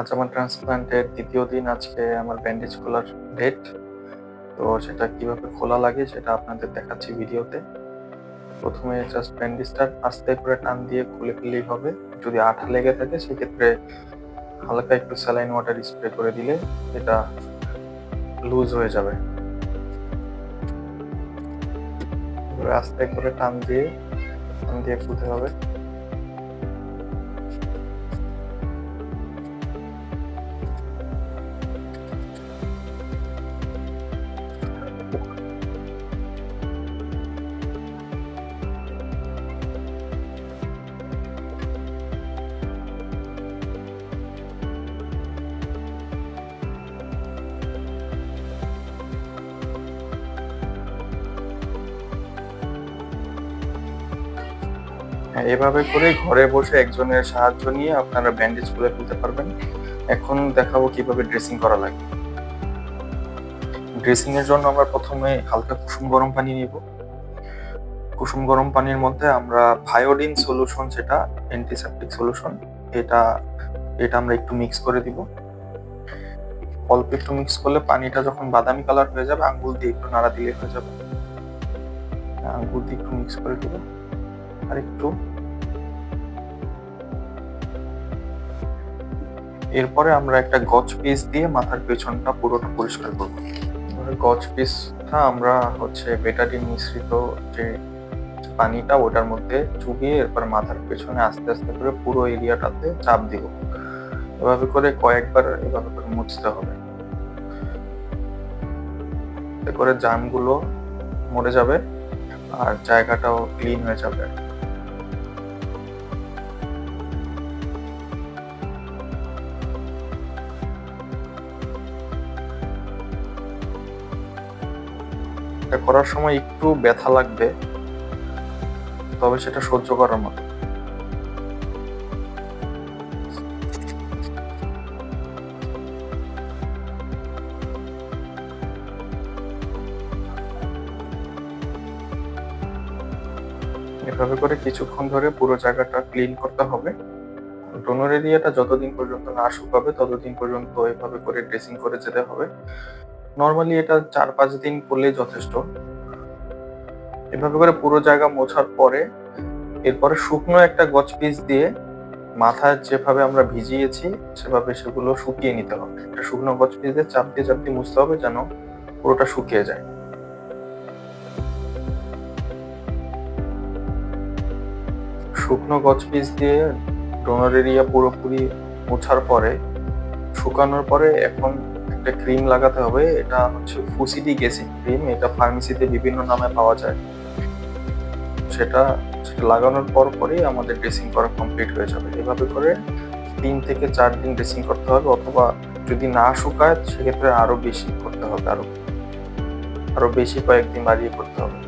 আজ আমার ট্রান্সপ্লান্টের দ্বিতীয় দিন, আজকে আমার ব্যান্ডেজ খোলার ডেট তো সেটা কীভাবে খোলা লাগে সেটা আপনাদের দেখাচ্ছি ভিডিওতে। প্রথমে জাস্ট ব্যান্ডেজটা আস্তে করে টান দিয়ে খুলে ফেললেই হবে। যদি আঠা লেগে থাকে, সেক্ষেত্রে হালকা একটু স্যালাইন ওয়াটার স্প্রে করে দিলে এটা লুজ হয়ে যাবে। আস্তে করে টান দিয়ে টান দিয়ে খুলতে হবে। হ্যাঁ এভাবে করে ঘরে বসে একজনের সাহায্য নিয়ে আপনারা ব্যান্ডেজ খুলে ফেলতে পারবেন। এখন দেখাবো কীভাবে ড্রেসিং করা লাগে। ড্রেসিং এর জন্য আমরা প্রথমে হালকা কুসুম গরম পানি নিব। কুসুম গরম পানির মধ্যে আমরা ভায়োডিন সলিউশন যেটা অ্যান্টিসেপটিক সলিউশন এটা এটা আমরা একটু মিক্স করে দিব। অল্প একটু মিক্স করলে পানিটা যখন বাদামি কালার হয়ে যাবে, আঙ্গুল দিয়ে একটু নাড়া দিলে হয়ে যাবে। আঙ্গুল দিয়ে একটু মিক্স করে দিব। আর একটু এরপরে আমরা একটা গজ পিস দিয়ে মাথার পেছনটা পুরোটা পরিষ্কার করব। গজ পিসটা আমরা হচ্ছে বেটাডিন মিশ্রিত যে পানিটা ওটার মধ্যে চুবিয়ে এরপর মাথার পেছনে আস্তে আস্তে করে পুরো এরিয়াটাতে চাপ দিব। এভাবে করে কয়েকবার এভাবে করে মুছতে হবে। করে জামগুলো মরে যাবে আর জায়গাটাও ক্লিন হয়ে যাবে আর কি। এটা করার সময় একটু ব্যথা লাগবে, তবে সেটা সহ্য করার মতো। এভাবে করে কিছুক্ষণ ধরে পুরো জায়গাটা ক্লিন করতে হবে। ডোনর এরিয়াটা যতদিন পর্যন্ত না শুকাবে, ততদিন পর্যন্ত এভাবে করে ড্রেসিং করে যেতে হবে। নর্মালি এটা চার পাঁচ দিন করলেই যথেষ্ট। এভাবে করে পুরো জায়গা মোছার পরে এরপরে শুকনো একটা গছ পিস দিয়ে মাথায় যেভাবে আমরা ভিজিয়েছি, সেভাবে সেগুলো শুকিয়ে নিতে হবে। একটা শুকনো গছ পিস দিয়ে চাপ দিয়ে চাপ দিয়ে মুছতে হবে যেন পুরোটা শুকিয়ে যায়। শুকনো গছ পিস দিয়ে ডোনার এরিয়া পুরোপুরি মোছার পরে, শুকানোর পরে এখন একটা ক্রিম লাগাতে হবে, এটা হচ্ছে ফুসিডিক অ্যাসিড ক্রিম, এটা ফার্মেসিতে বিভিন্ন নামে পাওয়া যায়। সেটা সেটা লাগানোর পর পরেই আমাদের ড্রেসিং করা কমপ্লিট হয়ে যাবে। এভাবে করে তিন থেকে চার দিন ড্রেসিং করতে হবে, অথবা যদি না শুকায়, সেক্ষেত্রে আরও বেশি করতে হবে আরও আরও বেশি কয়েকদিন বাড়িয়ে করতে হবে।